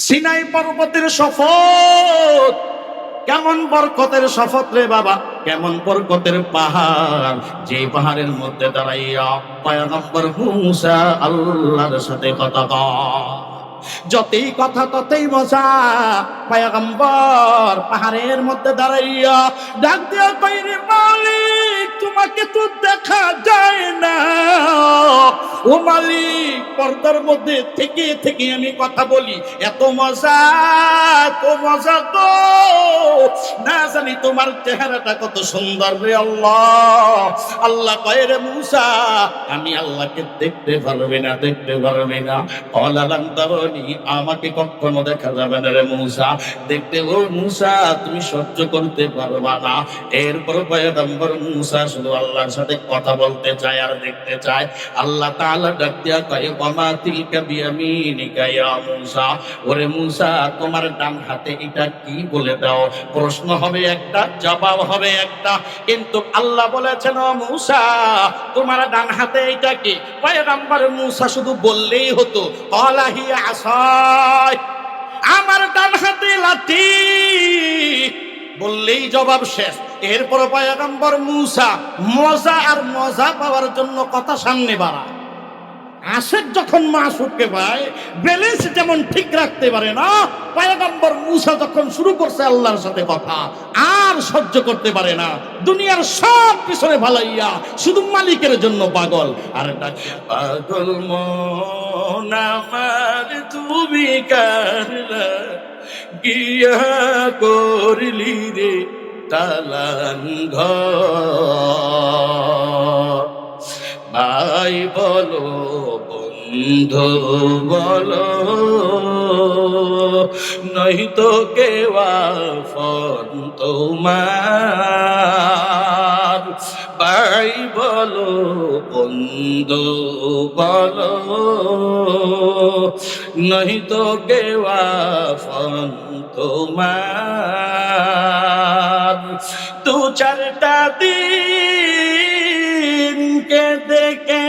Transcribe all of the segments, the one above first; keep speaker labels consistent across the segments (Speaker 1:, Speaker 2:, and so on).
Speaker 1: Sinai পর্বতের শপথ। কেমন বরকতের শপথ রে বাবা? কেমন বরকতের পাহাড়? যে পাহাড়ের মধ্যে দাঁড়াইয়া পয়গম্বর মুসা আল্লাহর সাথে কথা যতই কথা, ততই মজা। পয়গম্বর পাহাড়ের মধ্যে দাঁড়াইয়া ডাক দিয়া কইরে মালিক তোমাকে তো দেখা যায় না। ও মালিক, পর্দার মধ্যে থেকে থেকে আমি কথা বলি। এত মজা এত মজা তো না জানি তোমার চেহারাটা কত সুন্দর রে আল্লাহ। আল্লাহ কয়ে রে মুসা, আমি আল্লাহকে দেখতে পারবে না, দেখতে পারবে না। অলালাম তারনি, আমাকে কখনো দেখা যাবে না রে মুসা। দেখতে ও মুসা, তুমি সহ্য করতে পারবা না। এরপর পয়গম্বর মুসা শুধু আল্লাহর সাথে কথা বলতে চায় আর দেখতে চায়। আল্লাহ তাআলা ডাক দিয়া কয় ওমা তিলকা বিয়ামিনিকা ইয়া মুসা? ওরে মুসা, তোমার ডান হাতে এটা কি বলে দাও? প্রশ্ন হবে একটা, জবাব হবে একটা। কিন্তু আল্লাহ বলেছেন, ও মুসা, তোমার ডান হাতে এটা কি? পয়গম্বর মুসা শুধু বললেই হতো কলাহি আসায় আমার ডান হাতে লাঠি বললেই জবাব শেষ। এরপর পয়গম্বর মুসা মজা আর মজা পাওয়ার জন্য কথা সামনে বাড়ায়। আশেক যখন মাসুদকে পায়, ব্যালেন্স যেমন ঠিক রাখতে পারে না, পয়গম্বর মুসা যখন শুরু করছে আল্লাহর সাথে কথা, আর সহ্য করতে পারে না। দুনিয়ার সব পিছনে ভালাইয়া শুধু মালিকের জন্য পাগল। আর পাগল মন তুমি গিয়া করলি রে তালান ভাই বলো বন্ধু বলো নহি তো কেওয়া ফন তোমার বলো, বন্ধু বলো নহি তো কেওয়া ফন তোমার। দু চারটা দিন কে দেখে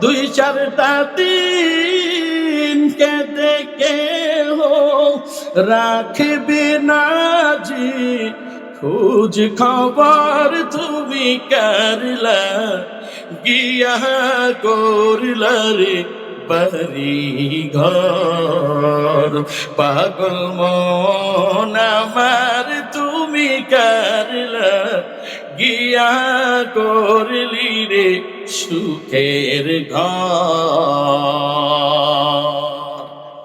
Speaker 1: দুই চারটা দিন কে দেখে হো রাখবে না জি, খোঁজ খবর তুমি করলা, গিয়া করলা রে বাড়ি ঘর। পাগল মন আমার তুমি করলা, গিয়া করলি রে সুখের ঘর।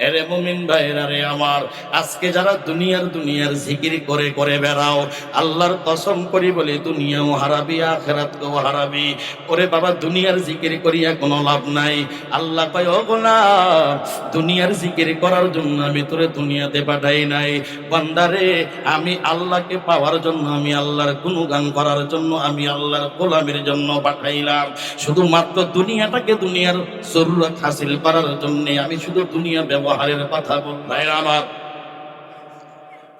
Speaker 1: এরে মুমিন ভাইরা রে আমার, আজকে যারা দুনিয়ার দুনিয়ার জিকির করে করে বেড়াও, আল্লাহর কসম করি বলে, দুনিয়াও হারাবি, আখেরাতকেও হারাবি। ওরে বাবা, দুনিয়ার জিকির করিয়া কোনো লাভ নাই। আল্লাহ কয়, ও গোলাম, দুনিয়ার জিকির করার জন্য আমি তোরে দুনিয়াতে পাঠাই নাই। বান্দারে আমি আল্লাহকে পাওয়ার জন্য, আমি আল্লাহর গুণগান করার জন্য, আমি আল্লাহর গোলামের জন্য পাঠাইলাম। শুধুমাত্র দুনিয়াটাকে দুনিয়ার জরুরত হাসিল করার জন্য, আমি শুধু দুনিয়া ব্যবহারের কথা বল। ভাই আমার,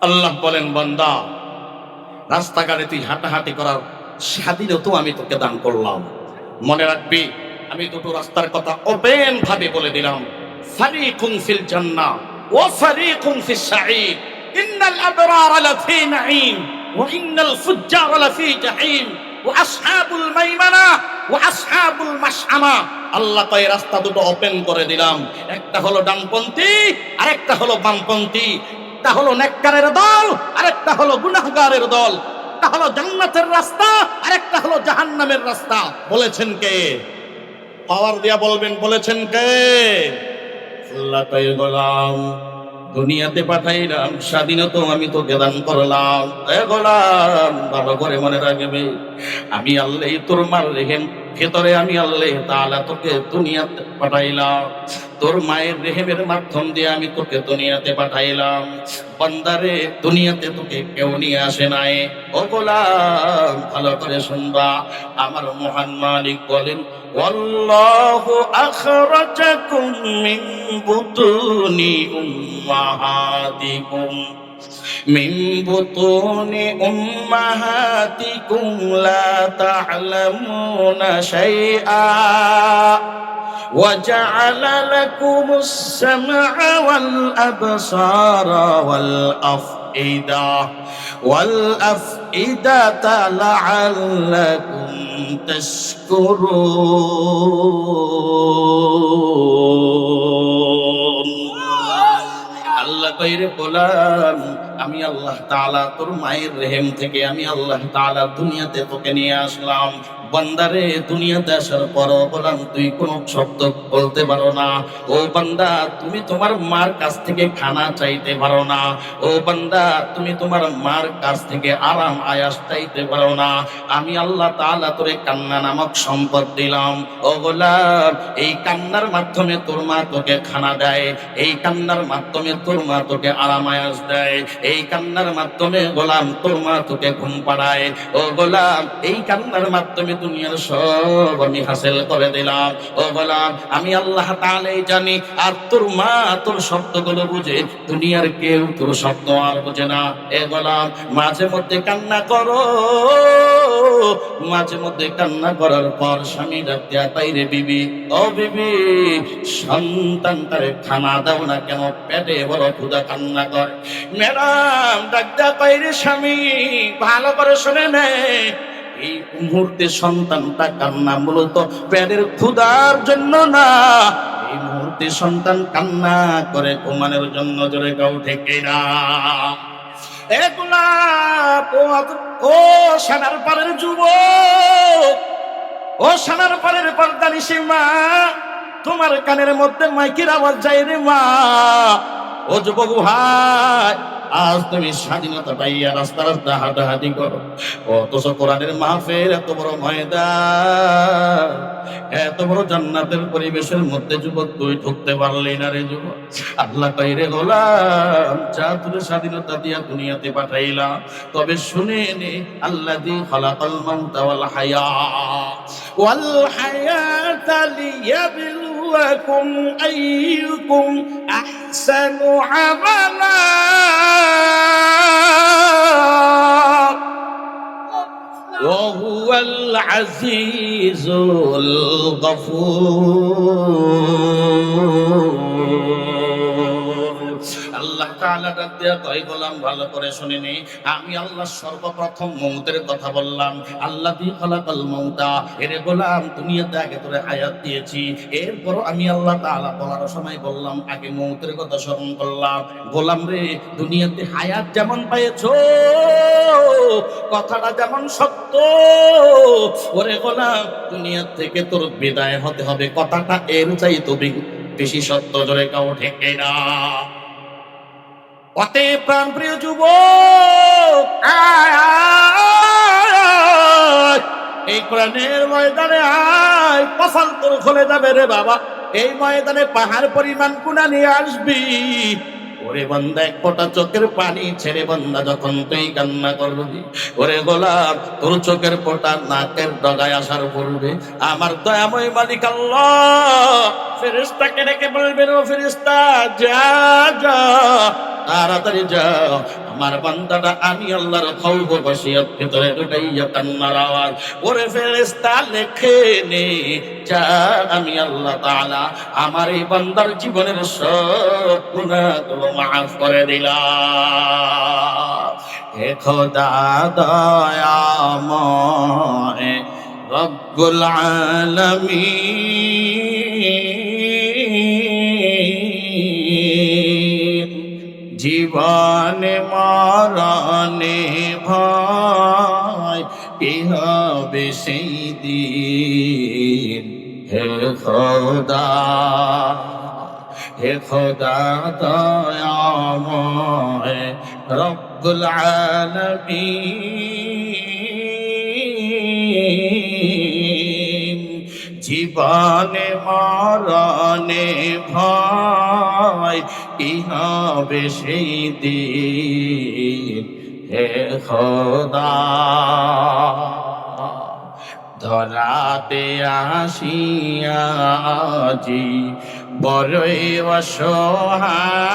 Speaker 1: আল্লাহ বলেন, বান্দা, রাস্তাঘাটে তুই হাঁটাহাঁটি করার স্বাধীনতাও আমি তোকে দান করলাম। মনে রাখবি, আমি দুটো রাস্তার কথা ওপেন ভাবে বলে দিলাম। ফারিকুন ফিল জান্নাহ ওয়া ফারিকুন ফিস সাঈদ। ইন্নাল আবরার লাফি নাঈম ওয়া ইন্নাল ফুজ্জার লাফি জাহিম আসহাবুল মাইমানা ওয়া আসহাবুল মাশআমা। আল্লাহ কয় রাস্তা দুটো ওপেন করে দিলাম। একটা হলো ডানপন্থী আর একটা হলো বামপন্থী। একটা হলো নেককারের দল আর একটা হলো গুনাহগারের দল। একটা হলো জান্নাতের রাস্তা আর একটা হলো জাহান্নামের রাস্তা। বলেছেন কে? পাওয়ার দিয়া বলবেন, বলেছেন কে? আল্লাহ গোলাম। দুনিয়াতে পাঠাইলাম, স্বাধীনতা আমি তোকে দান করলাম। ভালো করে মনে রাখবে। আমি আল্লাহ তোর মার রেহেম ভেতরে আমি আল্লাহ তাআলা তোকে দুনিয়াতে পাঠাইলাম তোর মায়ের রেহেমের মাধ্যম দিয়ে আমি তোকে দুনিয়াতে পাঠাইলাম বান্দারে দুনিয়াতে তোকে কেউ নিয়ে আসে নাই ও গোলাম ভালো করে শুনবা আমার মহান মালিক বলেন والله أخرجكم من بطون أمهاتكم من بطون أمهاتكم لا تعلمون شيئا وجعل لكم السمع والأبصار والأفئدة والأفئدة لعلكم تشكرون আল্লাহ কইরে বলাম আমি আল্লাহ তালা তোর মায়ের রেহেম থেকে আমি আল্লাহ তাআলা দুনিয়াতে তোকে নিয়ে আসলাম। বান্দারে, দুনিয়াতে আসার পর বললাম তুই কোন শব্দ বলতে পারো না। ও বান্দা, তুমি তোমার মার কাছ থেকে খানা চাইতে পারো না। ও বান্দা, তুমি তোমার মার কাছ থেকে আরাম, আয়াস চাইতে পারো না। আমি আল্লাহ তাআলা তোরে কান্না নামক সম্পদ দিলাম। ও গোলাম, এই কান্নার মাধ্যমে তোর মা তোকে খানা দেয়। এই কান্নার মাধ্যমে তোর মা তোকে আরাম, আয়াস দেয়। এই কান্নার মাধ্যমে গোলাম, তোর মা তোকে ঘুম পাড়ায়। ও গোলাম, এই কান্নার মাধ্যমে দুনিয়ার সব আমি হাসিল করে দিলাম। ও গোলাম, আমি আল্লাহ তাআলাই জানি, আর তোর মা তোর শব্দগুলো বুঝে, দুনিয়ার কেউ তোর শব্দ আর বোঝে না। এ গোলাম, মাঝে মধ্যে কান্না করো। মাঝে মধ্যে কান্না করার পর স্বামী ডাকতে তাই রে বিবি, ও বিবি সন্তানটারে খানা দাও না কেন? পেটে বড় ক্ষুদা কান্না কর। ম্যাডাম ডাক্তার পাই রে স্বামী, ভালো করে শুনে নে। এই মুহূর্তে সন্তানটা কান্না মূলত পেটের ক্ষুধার জন্য না। এই মুহূর্তে সন্তান কান্না করে ঘুমানোর জন্য জোরে গাও থেকে না। পারের ও মা তোমার কানের মধ্যে মাইকের আওয়াজ যায় রে মা। ও যুবক ভাই, আজ তুমি স্বাধীনতা পাইয়া রাস্তা রাস্তা হাঁটাহাঁটি করো। অথচ কোরআনের মাহফের এত বড় ময়দান, এত বড় জান্নাতের পরিবেশের মধ্যে যুবক তুই ঢুকতে পারলি না রে যুবক। আল্লাহ কইরে, গোলাম, যা তুলে স্বাধীনতা দিয়া দুনিয়াতে পাঠাইলাম তবে শুনে নে আল্লাহ দি খলাকাল মাউতা ওয়াল হায়া ওয়াল হায়াতা লিয়াবলুয়াকুম আইয়ুকুম أحسن عملا وهو العزيز الغفور. আল্লাহ তাআলা ডাক ভালো করে শুনে আমি আল্লাহ সর্বপ্রথম মৌতের কথা বললাম। আল্লাহ দি এরে আগে তোরে হায়াত দিয়েছি। এরপর আমি আল্লাহ তাআলা বলার সময় বললাম, আগে কথা স্মরণ করলাম। রে, দুনিয়াতে হায়াত যেমন পাইছো কথাটা যেমন সত্য, ওরে গোলাম দুনিয়া থেকে তোর বিদায় হতে হবে। কথাটা এর চাই তো বেশি সত্য জোরে কাউ ঠেকে না। অতে প্রাণ প্রিয় যুব। এই কোরআনের ময়দানে আয় তোর খুলে যাবে রে বাবা এই ময়দানে পাহাড় পরিমাণ কুনা নিয়ে আসবি ওরে বান্দা, এক ফোঁটা চোখের পানি ছেড়ে বান্দা, যখন তুই কান্না করবি, ওরে গোলাপ, তোর চোখের ফোঁটা নাকের ডগায় আসার পড়বে আমার দয়াময় মালিক আল্লাহ ফেরেস্তাকে ডেকে বলবেন ও ফেরেস্তা যা যা, তাড়াতাড়ি যাও। আমার বান্দাটা, আমি আল্লাহর খৌফ বসিয়ত, ভিতরে ঢুকাইয়া কান্নার আওয়াজ, ওরে ফেরেস্তা লেখে নে, যা, আমি আল্লাহ তাআলা, আমার এই বান্দার জীবনের সব গুনাহগুলো মাফ করে দিলাম হে খোদা দয়াময় রব্বুল আলামিন। জীবনে মরণে ভয় কি হবে সেই দিন? হে খোদা হে খোদা, দয়াময় রব্বুল আলামিন। জীবনে, মরণে ভয় কি হবে সেই দিন? হে খোদা, ধরাতে আসিয়াছি বড়ই অসহায়।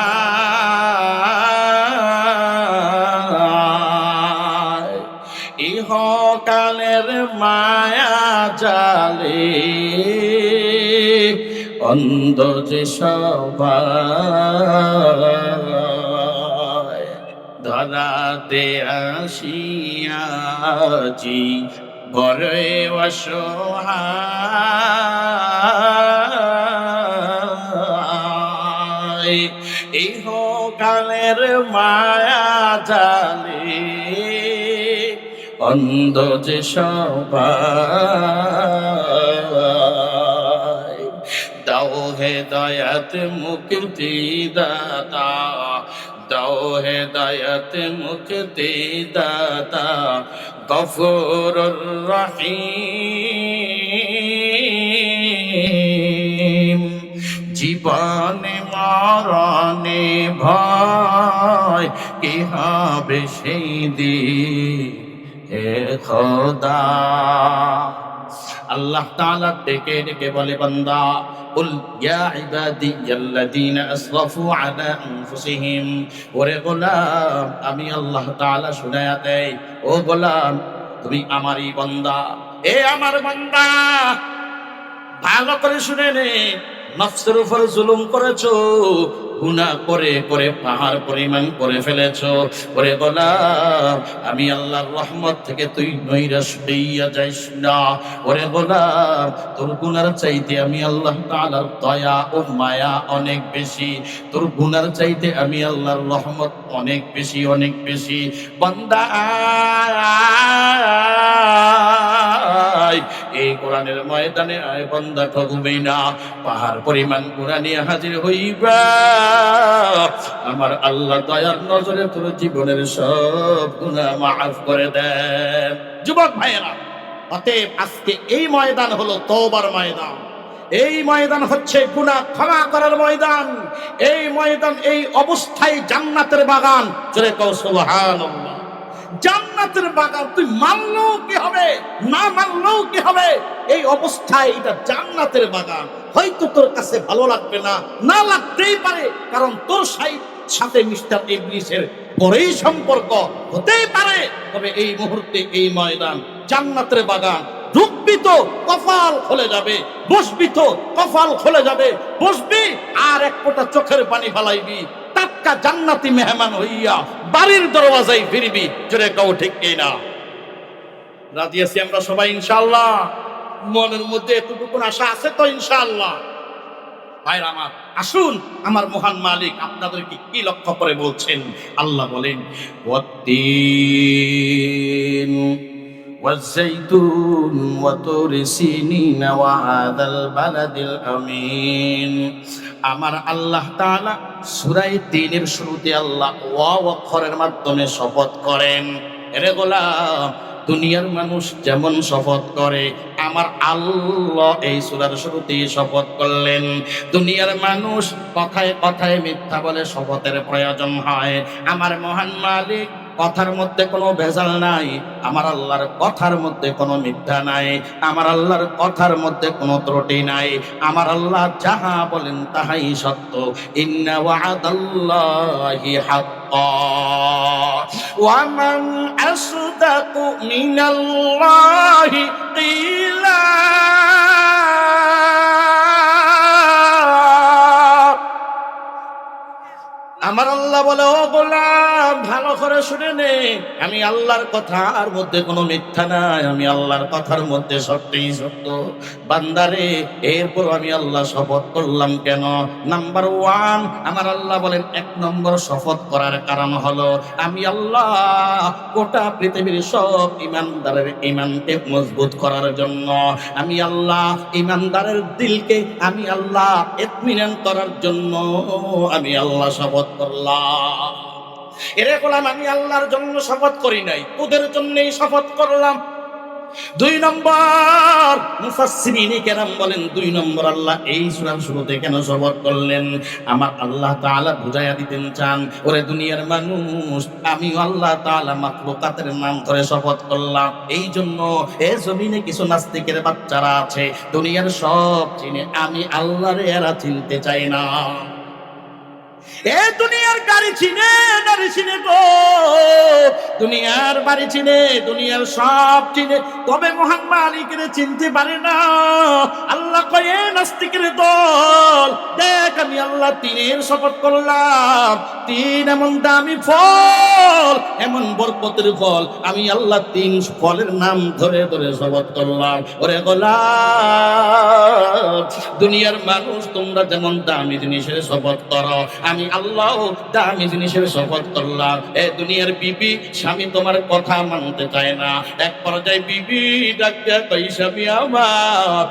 Speaker 1: ইহকালের মায়া জালি অন্ধ যে সবাই। ধরাতে আসিয়া জি অসহায়। ইহ কালের মায়া জালে অন্ধ যে সবাই। দাও হে দয়াত মুক্তি দাতা, দাও হে দয়াত মুক্তি দাতা গফুর রহিম। জীবনে মরণে ভয় কি হবে সেই দিন হে খোদা আল্লাহ তাআলা ডেকে ডেকে বলে বান্দা قل يا عبادي الذين اسرفوا على انفسهم ওরে গোলাম আমি আল্লাহ তাআলা শুনায়া দেই ও গোলাম তুমি আমারই বান্দা এ আমার বান্দা ভালো করে শুনে নে নফসের উপর জুলুম করেছ, গুনাহ করে করে পাহাড় পরিমাণ করে ফেলেছ। ওরে গোলাম, আমি আল্লাহর রহমত থেকে তুই নৈরাশ হইয়া যাইস না। ওরে গোলাম, তোর গুনার চাইতে আমি আল্লাহ তাআলার দয়া ও মায়া অনেক বেশি। তোর গুনার চাইতে আমি আল্লাহর রহমত অনেক বেশি অনেক বেশি। বান্দা। এই কোরআনের ময়দানে আয় বন্দা ঠকবে না। পাহাড় পরিমাণ কোরআন হাজির হইবা। আমার আল্লাহ দয়ার নজরে তোর জীবনের সব গুণা মাফ করে দেন। যুবক ভাইয়েরা, অতএব আজকে এই ময়দান হলো তওবার ময়দান। এই ময়দান হচ্ছে গুনাহ ক্ষমা করার ময়দান। এই ময়দান এই অবস্থায় জান্নাতের বাগান। চলে কও সুবহানাল্লাহ। জান্নাতের বাগান, তুই মানলেও কি হবে, না মানলেও কি হবে? এই অবস্থায় এটা জান্নাতের বাগান। হয়তো তোর কাছে ভালো লাগবে না না লাগতেই পারে, কারণ তোর সাথে মিস্টার ইবলিসের বড়ই সম্পর্ক হতেই পারে। তবে এই মুহূর্তে এই ময়দান জান্নাতের বাগান। ঢুকবি তো, কপাল খুলে যাবে, বসবি তো, কপাল খুলে যাবে, বসবি, আর এক ফোঁটা চোখের পানি ফালাইবি। টাটকা জান্নাতি মেহমান হইয়া বাড়ির দরওয়াজায় ফিরবি। জোরে কাউ ঠিক না রাজি আছি আমরা সবাই ইনশাল্লাহ মনের মধ্যে এতটুকু আশা আছে তো, ইনশাআল্লাহ। ভাইরা আমার, আসুন, আমার মহান মালিক আপনাদেরকে কি লক্ষ্য করে বলছেন? আল্লাহ বলেন والزيتون وطور سينين وهذا البلد الأمين আমার আল্লাহ তাআলা সূরা তিনের শুরুতে আল্লাহ ওয়া অক্ষরের মাধ্যমে শপথ করেন এরে গোলাম দুনিয়ার মানুষ যেমন শপথ করে আমার আল্লাহ এই সূরার শুরুতে শপথ করলেন দুনিয়ার মানুষ কথায় কথায় মিথ্যা বলে শপথের প্রয়োজন হয় আমার মহান মালিক কথার মধ্যে কোনো ভেজাল নাই, আমার আল্লাহর কথার মধ্যে কোনো মিথ্যা নাই, আমার আল্লাহর কথার মধ্যে কোনো ত্রুটি নাই, আমার আল্লাহ যাহা বলেন তাহাই সত্য। ইন্না ওয়াদাল্লাহি হাক্কা। ওয়া মান আসদাকু মিনাল্লাহি কিলা। আমার আল্লাহ বলে, ও গোলাম, ভালো করে শুনে নে। আমি আল্লাহর কথার মধ্যে কোনো মিথ্যা নাই। আমি আল্লাহর কথার মধ্যে সত্যই সত্য। বান্দারে, এরপর আমি আল্লাহ শপথ করলাম কেন? নাম্বার ওয়ান আমার আল্লাহ বলেন, এক নম্বর শপথ করার কারণ হলো, আমি আল্লাহ গোটা পৃথিবীর সব ইমানদারের ইমানকে মজবুত করার জন্য। আমি আল্লাহ ইমানদারের দিলকে আমি আল্লাহ এতমিনান করার জন্য আমি আল্লাহ শপথ করলাম এরে বললাম আমি আল্লাহর জন্য শপথ করি নাই তোদের জন্যই শপথ করলাম। দুই নম্বর, মুফাসসিরিনে কেরাম বলেন, দুই নম্বর আল্লাহ, এই সূরার শুরুতে কেন শপথ করলেন? আমার আল্লাহ তাআলা বুঝাইয়া দিতেন চান, ওরে দুনিয়ার মানুষ আমি আল্লাহ তাআলা মাখলুকাতের নাম ধরে শপথ করলাম। এই জন্য এ জমিনে কিছু নাস্তিকের বাচ্চারা আছে, দুনিয়ার সব চিনে আমি আল্লাহরে এরা চিনতে চাই না। এ দুনিয়ার গাড়ি চিনে গাড়ি চিনে গো। দুনিয়ার বাড়ি চিনে দুনিয়ার সব চিনে তবে মহান মালিকের চিনতে পারে না। আল্লাহ কয়ে, নাস্তিকের দল। দেখ, আমি আল্লাহ তিনের শপথ করলাম। তিন এমন দামি ফল, এমন বরকতের ফল। আমি আল্লাহ তিন ফলের নাম ধরে ধরে শপথ করলাম। ওরে গোলাম দুনিয়ার মানুষ, তোমরা যেমন দামি জিনিসের শপথ করো, আমি আল্লাহ দামি জিনিসের শপথ করলাম। এ দুনিয়ার বিবি, স্বামী তোমার কথা মানতে চায় না। এক পর্যায়ে বিবি ডাক্তার স্বামী আমার?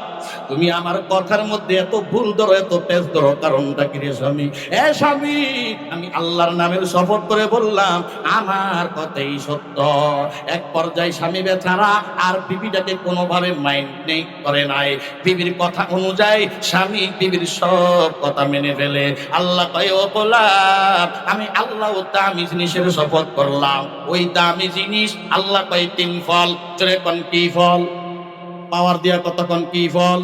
Speaker 1: তুমি আমার কথার মধ্যে এত ভুল ধরো, এত পেজ ধরো, কারণটা কি রে স্বামী? এ স্বামী, আমি আল্লাহর নামের শপথ করে বললাম, আমার কথাই সত্য। এক পর্যায়ে স্বামী বেচারা আর বিবিটাকে কোনোভাবে মাইন্ড নেই, করে নাই। বিবির কথা অনুযায়ী স্বামী বিবির সব কথা মেনে ফেলে। আল্লাহ কয়, ও গোলাম আমি আল্লাহ ও দামি জিনিসের শপথ করলাম। ওই দামি জিনিস আল্লাহ কয়, তিন ফল। চলে কি ফল? পাওয়ার দিয়া কতক্ষণ কি ফল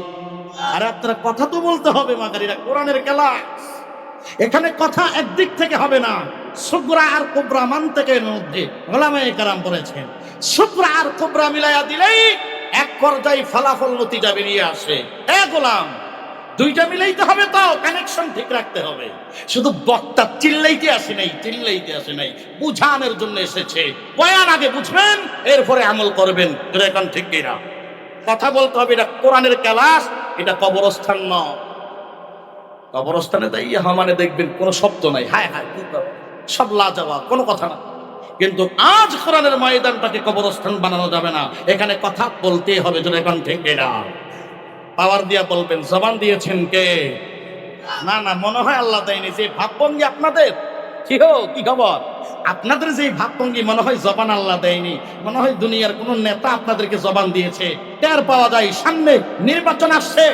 Speaker 1: আর আপনারা কথা তো বলতে হবে মাগারিরা কোরআনের খেলা। এখানে কথা একদিক থেকে হবে না, শুক্রা আর কোবরা মান থেকে মধ্যে গোলামায় কারাম বলেছেন। শুক্রা আর কোবরা মিলাইয়া দিলেই এক পর্যায়ে ফলাফল নতিজা বেরিয়ে আসে। এ গোলাম, দুইটা মিলাইতে হবে তো কানেকশন ঠিক রাখতে হবে। শুধু বক্তা চিল্লাইতে আসে নাই, চিল্লাইতে আসে নাই, বুঝানোর জন্য এসেছে। বয়ান আগে বুঝবেন, এরপরে আমল করবেন। এখন ঠিক কিনা? কথা বলতে হবে, এটা কোরআনের ক্যালাস এটা কবরস্থান নয়। কবরস্থানে তাই মানে দেখবেন কোনো শব্দ নাই। হায় হায়, কি? সব লাজবাব, কোনো কথা না। কিন্তু আজ কোরআনের ময়দানটাকে কবরস্থান বানানো যাবে না। এখানে কথা বলতেই হবে যদি এখন ঠিক না পাওয়ার দিয়া বলবেন, জবান দিয়েছেন কে? না না, মনে হয় আল্লাহ দেয়নি, যে ভাবভঙ্গি আপনাদের। কি হো, কি খবর? আপনাদের যে ভাবভঙ্গি মনে হয় জবান আল্লাহ দেয়নি, মনে হয় দুনিয়ার কোন নেতা আপনাদেরকে জবান দিয়েছে। টের পাওয়া যায়, সামনে নির্বাচন আসছে,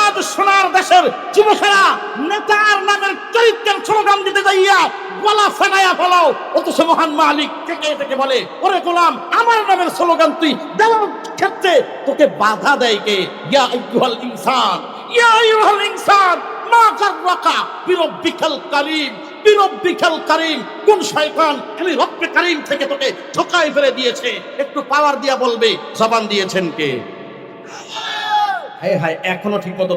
Speaker 1: আজ সোনার দেশের যুবকেরা নেতার নামের চরিত্রের স্লোগান দিতে যাইয়া গলা ফেনাইয়া ফেলাও অথচ মহান মালিক থেকে থেকে বলে? ওরে গোলাম, আমার নামের স্লোগান তুই দেওয়ার ক্ষেত্রে তোকে বাধা দেয় কে? ইয়া আইয়ুহাল ইনসান, ইয়া আইয়ুহাল ইনসান, মা কাররাকা বিরব্বিকাল কারীম। এখনও ঠিক মতো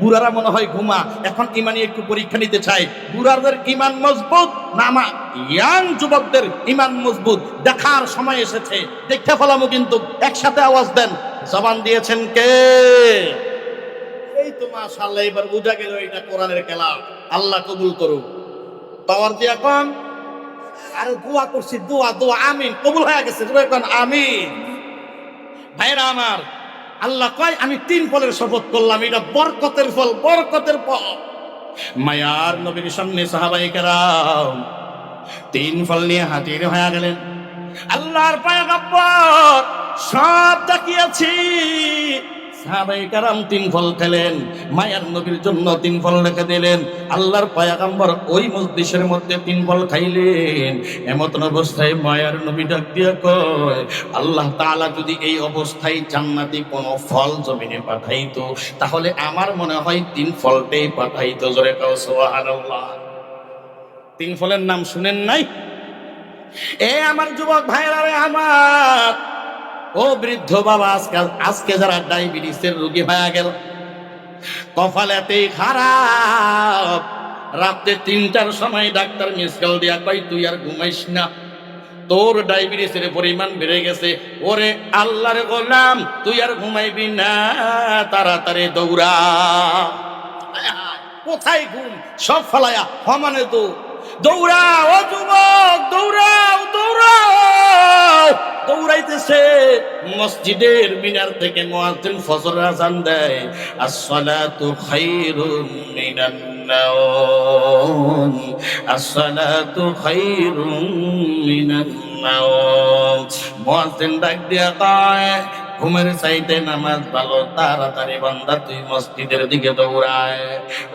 Speaker 1: বুড়ারা মনে হয় ঘুমা, এখন ইমানি একটু পরীক্ষা নিতে চায়। বুড়াদের ইমান মজবুত না আমা ইয়াং যুবকদের ইমান মজবুত? দেখার সময় এসেছে দেখতে ফেলামো কিন্তু, একসাথে আওয়াজ দেন। জবান দিয়েছেন কে? এই তো মাশাআল্লাহ, এবার বুঝা গেল এটা কোরআনের খেলা। আল্লাহ কবুল করুক। পাওয়ার দিয়া কম আরে দোয়া করছি, দোয়া দোয়া, আমিন। কবুল হয়ে গেছে কন, আমিন। ভাইরা আমার, আল্লাহ কয়, আমি তিন ফলের শপথ করলাম, এটা বরকতের ফল বরকতের ফল। মায়ার নবীর সামনে সাহাবাই কেরাম তিন ফল নিয়ে হাজির হয়ে গেলেন। আল্লাহর পায়গাব্বর সব তাকিয়েছি তিন ফল খেলেন, মায়ার নবীর জন্য তিন ফল রেখে দিলেন। আল্লাহর পায়াগাম্বর ওই মধ্যে তিন ফল খাইলেন। এমন অবস্থায় মায়ার নবী ডাক দিয়া কয়, আল্লাহ তাআলা যদি এই অবস্থায় জান্নাতি কোন ফল জমিনে পাঠাইতো, তাহলে আমার মনে হয় তিন ফলটাই পাঠাইতো। জোরে কাউ সুবহানাল্লাহ। তিন ফলের নাম শুনেন নাই? এ আমার যুবক ভাইরা আমার ও বৃদ্ধ বাবা আজকে আজকে যারা ডায়াবেটিসের রোগী হয়ে গেল কপালেতেই খারাপ। রাতে তিনটার সময় ডাক্তার মিস কল দিয়া কই তুই আর ঘুমাইস না। তোর ডায়াবেটিসের পরিমাণ বেড়ে গেছে। ওরে আল্লাহর গোলাম, তুই আর ঘুমাইবি না। তাড়াতাড়ি দৌড়া। কোথায় ঘুম? সব ফলায়া সমানে তো। দৌড়া, ও যুবক, দৌড়াও দৌড়াও। মসজিদের মিনার থেকে মুয়াজ্জিন ফজর আজান দেয়, আসসালাতু খায়রুম মিনান নাওম, আসসালাতু খায়রুম মিনান নাওম। মুয়াজ্জিন ডাক দিয়া কয় ঘুমের চাইতে নামাজ ভালো, তাড়াতাড়ি বান্দা তুই মসজিদের দিকে দৌড়ায়।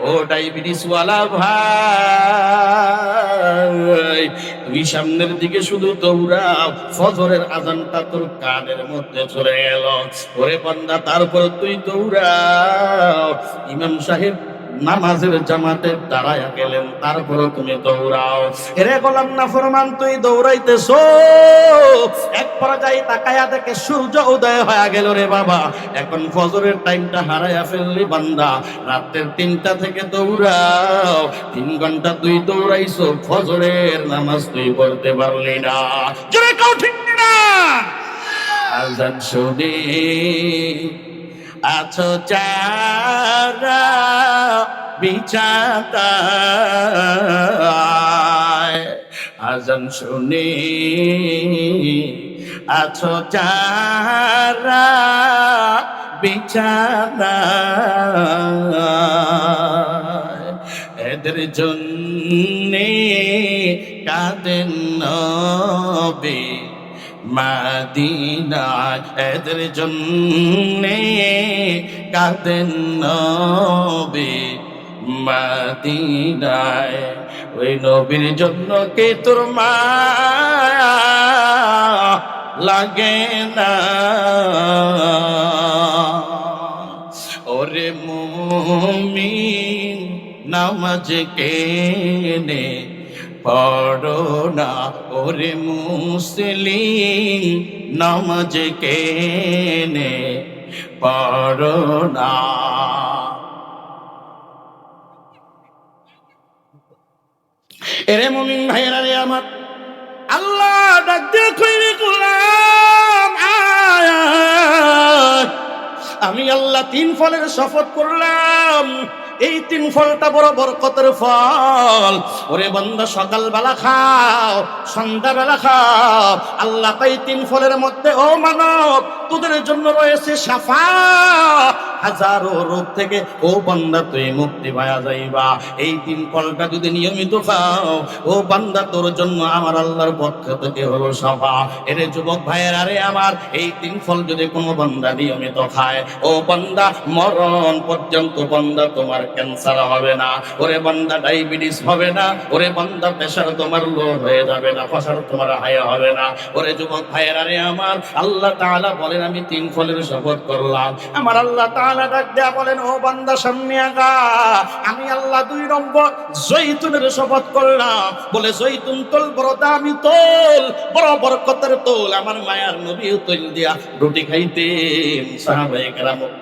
Speaker 1: ও ডায়াবেটিস ওয়ালা ভাই, তুই সামনের দিকে শুধু দৌড়াও, ফজরের আজানটা তোর কানের মধ্যে চলে গেল ওরে বান্দা, তারপর তুই দৌড়া ইমাম সাহেব নামাজের জামাতে দাঁড়ায়া গেলেন তারপরে তুমি দৌড়াও। এরে গোলাম না, ফরমান, তুই দৌড়াইতেছ। এক পর্যায়ে তাকায়া দেখে সূর্য উদয় হয়ে গেল রে বাবা। এখন ফজরের টাইমটা হারাইয়া ফেললি বান্দা। রাতের তিনটা থেকে দৌড়াও। তিন ঘণ্টা তুই দৌড়াইছো, ফজরের নামাজ তুই পড়তে পারলি না। জোরে কাউ ঠিক না আজান শুনে। আছো চারা বিচাতায় আজান শুনে। আছো চারা বিচারায় এদের জন্যে কাঁদেন নবী। মাদিনায় এদের জন্যে কাঁদেন নবী মাদিনায়। ওই নবীর জন্য কে তোর মায়া লাগে না? ওরে মুমিন, নামাজ কেনে পড়ো না। ওরে মুসলিম, নামাজ কেনে এরে মুমিন ভাইয়েরা রে আমার, আল্লাহ ডাক দিয়ে আয়। আমি আল্লাহ তিন ফলের শপথ করলাম, এই তিন ফলটা বড় বরকতের ফল। ওরে বন্ধ সকাল বেলা খাও সন্ধ্যা বেলা খাও। আল্লাহ তাই তিন ফলের মধ্যে, ও মানব তোদের জন্য রয়েছে সাফা হাজারো রোগ থেকে ও বান্দা তুই মুক্তি পাওয়া যাইবা। এই তিন ফলটা যদি নিয়মিত খাও, ও বান্দা তোর জন্য আমার আল্লাহর পক্ষ থেকে হলো সাফা এর যুবক ভাইয়ের আরে আমার, এই তিন ফল যদি কোনো বান্দা নিয়মিত খায়, ও বান্দা মরণ পর্যন্ত বান্দা তোমার ক্যান্সার হবে না। ওরে বান্দা ডায়াবেটিস হবে না, ওরে বান্দা প্রেশার তোমার লো হয়ে যাবে না ফসার তোমার হায় হবে না। ওরে যুবক ভাইয়ের আরে আমার, আল্লাহ তাআলা বলেন, আমি তিন ফলের শপথ করলাম। আমার আল্লাহ তাআলা ডাক দেয়া বলেন, ও বান্দা সামনে আগা আমি আল্লাহ দুই নম্বর জৈতুনের শপথ করলাম। বলে, জৈতুন তোল, বড় দামি তোল, বড় বরকতের তোল। আমার মায়ার নবী তোল দিয়া রুটি খাইতেন, সাহাবায়ে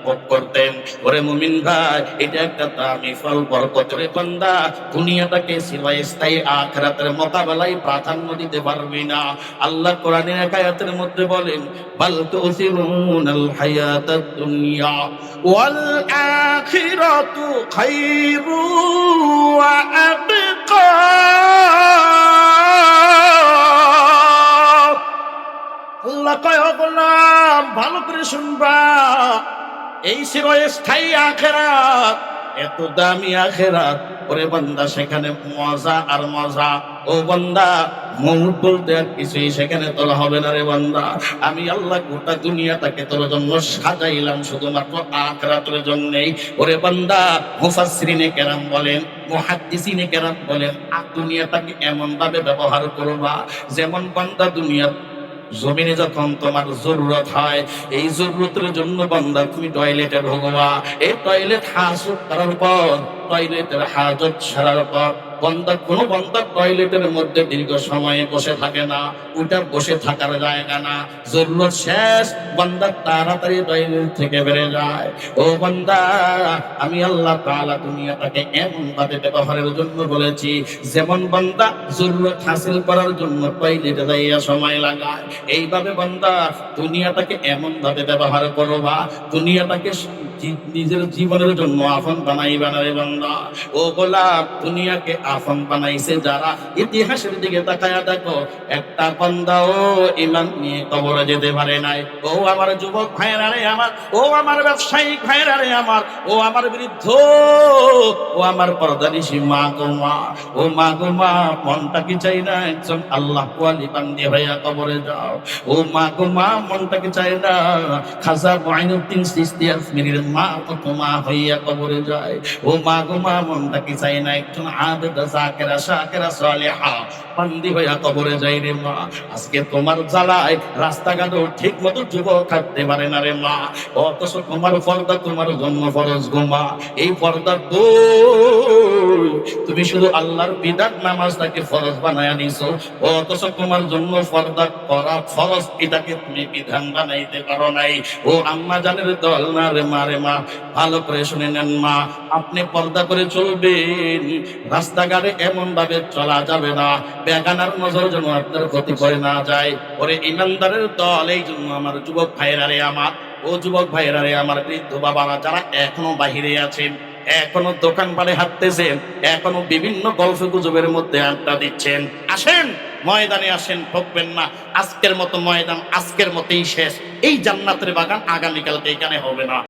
Speaker 1: ভোগ করতেন। ওরে মুমিন ভাই, এটা একটা দামি ফল বরকতের বান্দা। দুনিয়াটাকে চিরস্থায়ী আখিরাতের মোকাবেলায় প্রাধান্য দিতে পারবি না। আল্লাহ কোরআনের এক আয়াতের মধ্যে বলেন, বাল তুসিরুনাল হায়াতাদ الحياة الدنيا والآخرة خير وأبقى আল্লাহ কয় গোলাম, ভালো করে শুনবা। এই চিরস্থায়ী আখেরাত এত দামি আখেরাত, ওরে বান্দা, সেখানে মজা আর মজা। ও বান্দা, মৌত বলতে আর কিছুই সেখানে তোর হবে না রে বান্দা। আমি আল্লাহ গোটা দুনিয়াটাকে তোর জন্য সাজাইলাম শুধুমাত্র আখরাতের জন্যই। ওরে বান্দা, মুফাসসিরিনে কেরাম বলেন, মুহাদ্দিসিনে কেরাম বলেন, আর দুনিয়াটাকে এমন ভাবে ব্যবহার করবা, যেমন বান্দা দুনিয়া জমিনে যখন তোমার জরুরত হয়, এই জরুরতের জন্য বান্দা, তুমি টয়লেটে ভোগবা এই টয়লেট হাসুক করার পর, টয়লেটের হাজত ছাড়ার পর বন্দা কোনো বন্দা টয়লেটের মধ্যে দীর্ঘ সময়ে বসে থাকে না ওটা বসে থাকার জায়গা না। জরুরত শেষ বন্দা তাড়াতাড়ি টয়লেট থেকে বেড়ে যায়। ও বন্দা, আমি আল্লাহ তাআলা দুনিয়াটাকে এমন ভাবে ব্যবহারের জন্য বলেছি, যেমন বান্দা জরুরত হাসিল করার জন্য টয়লেটে যাইয়া সময় লাগায়। এইভাবে বান্দা, দুনিয়াটাকে এমন ভাবে ব্যবহার করবা, দুনিয়াটাকে জি- নিজের জীবনের জন্য আফন বানাইবা না বান্দা। ও গোলাপ, দুনিয়াকে আফন বানাইছে যারা। ইতিহাসের দিকে তাকায়া দেখো, একটা বান্দা ও ইমান নিয়ে কবরে যেতে পারে নাই। ও আমার যুবক ভাইয়েরা রে আমার, ও আমার ব্যবসায়িক ভাইয়েরা রে আমার, ও আমার বৃদ্ধ, ও আমার পর্দানিসী মা গো মা। ও মা গো মা, মনটা কি চাই না একজন আল্লাহ কোয়ালি বান্দি ভাইয়া কবরে যাও। ও মা গো মা, মনটা কি চাই না? খাজা মাইনুদ্দিন সিস্তি আজমিরের মা কত মা কবরে যায়। ও মা কি চাই না? কবরে আজকে তোমার জ্বালায় রাস্তাঘাটও ঠিক মতো যুবক পারে না রে মা। তোমার পর্দা, তোমার ফরজ গো এই পর্দা কই? তুমি শুধু আল্লাহর বিধান নামাজটাকে ফরজ বানায় নিছো অথচ তোমার জন্য পর্দা করা ফরজ, এটাকে তুমি বিধান বানাইতে পারো নাই। ও আম্মা জানের দল না রে মা রে মা, ভালো করে শুনে নেন মা, আপনি পর্দা করে চলবেন। রাস্তাঘাটে এমন ভাবে চলা যাবে না। বেগানার নজর যেন আপনার ক্ষতি করে না যায়। ওরে ইমানদারের দল, এই জন্য আমার যুবক ভাইরা রে আমার, ও যুবক ভাইরা রে আমার বৃদ্ধ বাবারা, যারা এখনও বাহিরে আছেন, এখনও দোকান পাড়ে হাঁটতেছেন, এখনও বিভিন্ন গল্প গুজবের মধ্যে আড্ডা দিচ্ছেন, আসেন, ময়দানে আসেন, ঠকবেন না। আজকের মতো ময়দান, আজকের মতোই শেষ। এই জান্নাতের বাগান আগামীকালকে এখানে হবে না।